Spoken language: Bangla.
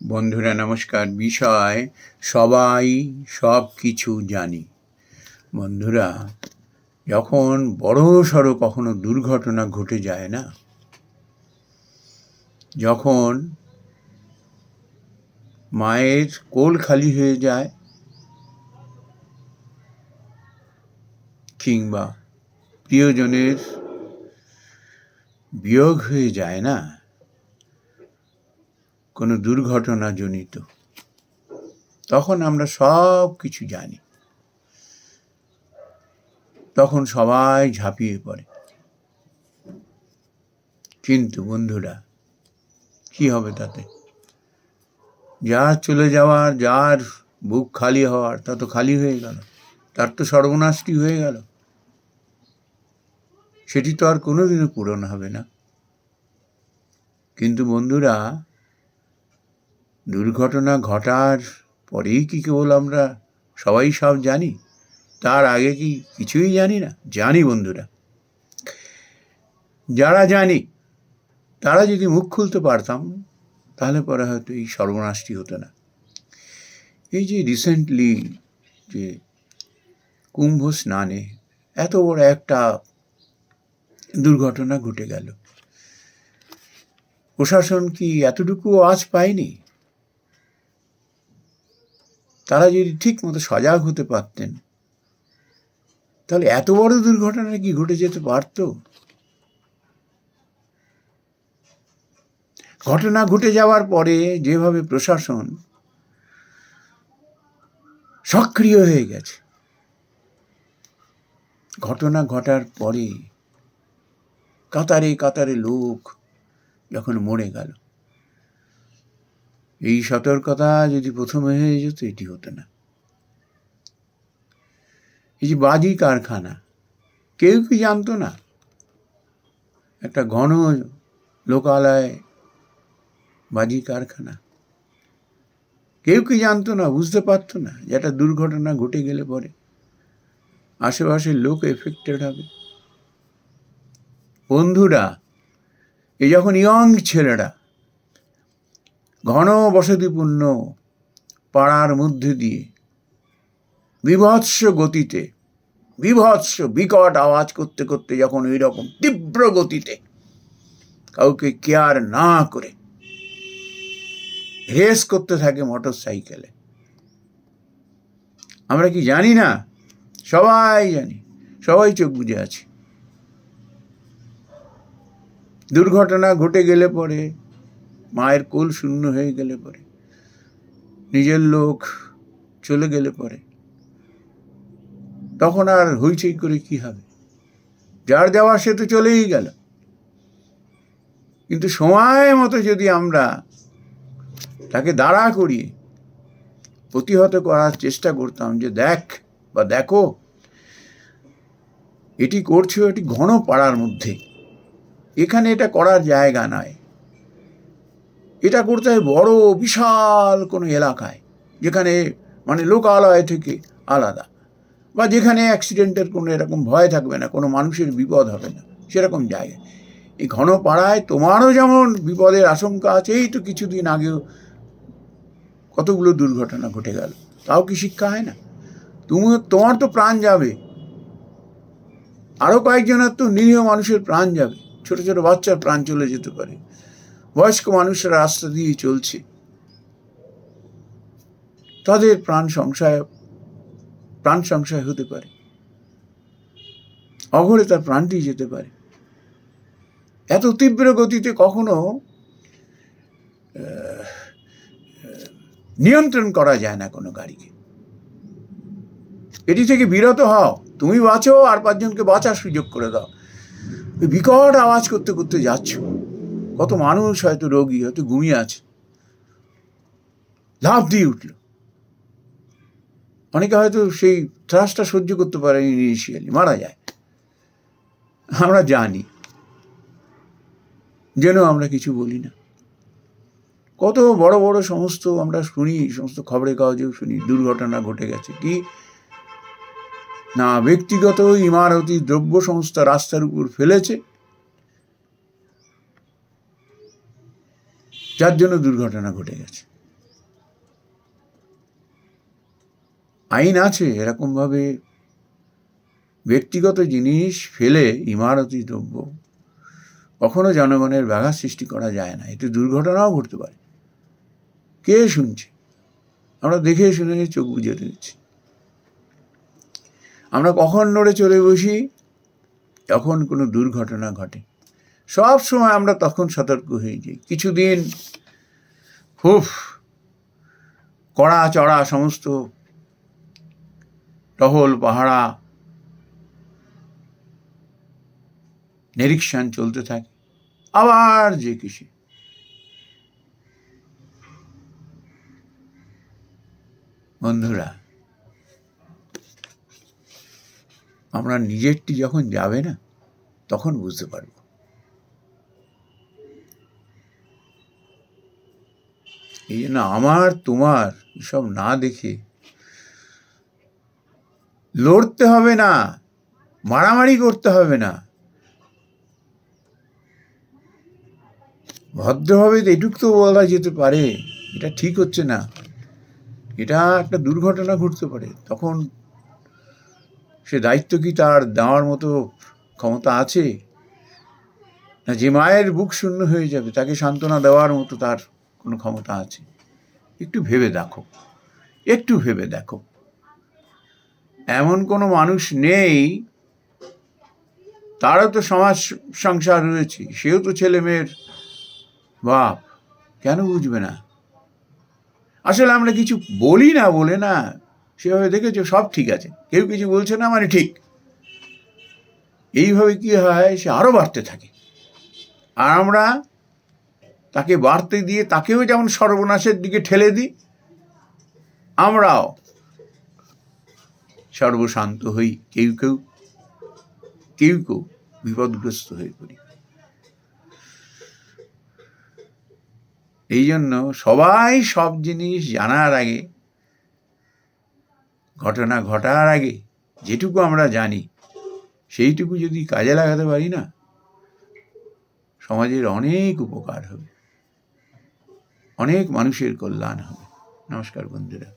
বন্ধুরা, নমস্কার। বিষয়, সবাই সব কিছু জানি। বন্ধুরা, যখন বড় সড়ো কখনো দুর্ঘটনা ঘটে যায় না, যখন মায়ের কোল খালি হয়ে যায় কিংবা প্রিয়জনের বিয়োগ হয়ে যায় না কোনো দুর্ঘটনা জনিত তখন আমরা সব কিছু জানি। তখন সবাই ঝাঁপিয়ে পড়ে। কিন্তু বন্ধুরা, কি হবে তাতে? যার চলে যাওয়ার, যার বুক খালি হওয়ার, তা তো খালি হয়ে গেল। তার তো সর্বনাশটি হয়ে গেল? সেটি তো আর কোনোদিনও পূরণ হবে না। কিন্তু বন্ধুরা দুর্ঘটনা ঘটার পরেই কি কেবল আমরা সবাই সব জানি? তার আগে কি কিছুই জানি না? জানি বন্ধুরা। যারা জানি, তারা যদি মুখ খুলতে পারতাম, তাহলে পরে হয়তো এই সর্বনাশটি হতো না। এই যে রিসেন্টলি যে কুম্ভ স্নানে এত বড় একটা দুর্ঘটনা ঘটে গেল। প্রশাসন কি এতটুকু আজ পায়নি? তারা যদি ঠিক মতো সজাগ হতে পারতেন, তাহলে এত বড় দুর্ঘটনা কি ঘটে যেতে পারত? ঘটনা ঘটে যাওয়ার পরে যেভাবে প্রশাসন সক্রিয় হয়ে গেছে, ঘটনা ঘটার পরে কাতারে কাতারে লোক যখন মরে গেল এই সতর্কতা যদি প্রথমে হয়ে যেত, এটি হতো না। এই যে বাজি কারখানা, কেউ কি জানতো না? একটা ঘন লোকালয় বাজি কারখানা। কেউ কি জানতো না, বুঝতে পারতো না যে একটা দুর্ঘটনা ঘটে গেলে পরে আশেপাশের লোক এফেক্টেড হবে। বন্ধুরা, এই যখন ইয়ং ছেলেরা ঘন বসতিপূর্ণ পাড়ার মধ্যে দিয়ে বিভৎস গতিতে, বিভৎস বিকট আওয়াজ করতে করতে যখন ওই রকম তীব্র গতিতে কাউকে কেয়ার না করে রেস করতে থাকে মোটর সাইকেলে আমরা কি জানি না? সবাই জানি, সবাই চোখ বুঝে আছে। দুর্ঘটনা ঘটে গেলে পরে মায়ের কোল শূন্য হয়ে গেলে পরে, নিজের লোক চলে গেলে পরে, তখন আর হইচই করে কি হবে? যার যাওয়া সে তো চলেই গেল। কিন্তু সময় মতো যদি আমরা তাকে দাঁড়া করিয়ে প্রতিহত করার চেষ্টা করতাম যে দেখ বা দেখো, এটি করছ এটি ঘন পাড়ার মধ্যে। এখানে এটা করার জায়গা নয় এটা করতে হয় বড়, বিশাল কোনো এলাকায়, যেখানে মানে লোকালয় থেকে আলাদা। বা যেখানে অ্যাক্সিডেন্টের কোনো এরকম ভয় থাকবে না, কোনো মানুষের বিপদ হবে না, সেরকম জায়গায় এই ঘন পাড়ায় তোমারও যেমন বিপদের আশঙ্কা আছে, এই তো কিছুদিন আগেও কতগুলো দুর্ঘটনা ঘটে গেল। তাও কি শিক্ষা হয় না? তুমি তোমার তো প্রাণ যাবে। আরও কয়েকজনের তো নিরীহ মানুষের প্রাণ যাবে। ছোট ছোট বাচ্চার প্রাণ চলে যেতে পারে। বয়স্ক মানুষরা রাস্তা দিয়ে চলছে। তাদের প্রাণ সংশয় প্রাণ সংশয় হতে পারে। অঘরে তার প্রাণটি যেতে পারে। এত তীব্র গতিতে কখনো নিয়ন্ত্রণ করা যায় না কোনো গাড়িকে। এটি থেকে বিরত হও। তুমি বাঁচো আর পাঁচজনকে বাঁচার সুযোগ করে দাও। বিকট আওয়াজ করতে করতে যাচ্ছ। কত মানুষ হয়তো রোগী, হয়তো ঘুমিয়ে আছে। লাভ দিয়ে উঠল। অনেকে হয়তো সেই ত্রাসটা সহ্য করতে পারে ইনিশিয়ালি মারা যায়। আমরা জানি, যেন আমরা কিছু বলি না। কত বড় বড় সমস্ত আমরা শুনি, সমস্ত খবরের কাগজেও শুনি, দুর্ঘটনা ঘটে গেছে। কি? না, ব্যক্তিগত ইমারতি দ্রব্য সংস্থা রাস্তার উপর ফেলেছে। যার জন্য দুর্ঘটনা ঘটে গেছে। আইন আছে, এরকমভাবে ব্যক্তিগত জিনিস ফেলে ইমারতি দ্রব্য কখনো জনগণের ব্যাঘাত সৃষ্টি করা যায় না। এতে দুর্ঘটনাও ঘটতে পারে। কে শুনছে? আমরা দেখে শুনে চোখ বুঝে দিচ্ছি আমরা কখন নড়ে চলে বসি, তখন কোনো দুর্ঘটনা ঘটে। সব সময় আমরা তখন সতর্ক হয়ে যাই কিছুদিন খুব কড়া চড়া সমস্ত টহল, পাহারা, নিরীক্ষণ চলতে থাকে। আবার যে কিসে বন্ধুরা, আমরা নিজেরটি যখন যাবে না, তখন বুঝতে পারব। এই জন্য আমার, তোমার সব না দেখে লড়তে হবে না, মারামারি করতে হবে না। ভদ্রভাবে এটুক তো বলা যেতে পারে, এটা ঠিক হচ্ছে না। এটা একটা দুর্ঘটনা ঘটতে পারে, তখন সে দায়িত্ব কি তার দেওয়ার মতো ক্ষমতা আছে? না যে মায়ের বুক শূন্য হয়ে যাবে, তাকে সান্ত্বনা দেওয়ার মতো তার কোনো ক্ষমতা আছে। একটু ভেবে দেখো। একটু ভেবে দেখো। এমন কোনো মানুষ নেই, তারও তো সমাজ সংসার রয়েছে, সেও তো ছেলে মেয়ের বাপ। কেন বুঝবে না? আসলে আমরা কিছু বলি না বলে না, সেভাবে দেখেছ সব ঠিক আছে। কেউ কিছু বলছে না মানে ঠিক। এইভাবে কি হয়, সে আরও বাড়তে থাকে। আর আমরা তাকে বাড়তে দিয়ে তাকেও যেমন সর্বনাশের দিকে ঠেলে দিই, আমরাও সর্বশান্ত হই, কেউ কেউ কেউ কেউ বিপদগ্রস্ত হয়ে পড়ি। এই জন্য সবাই সব জিনিস জানার আগে, ঘটনা ঘটার আগে যেটুকু আমরা জানি, সেইটুকু যদি কাজে লাগাতে পারি না, সমাজের অনেক উপকার হবে। অনেক মানুষের কল্যাণ হবে। নমস্কার বন্ধুরা।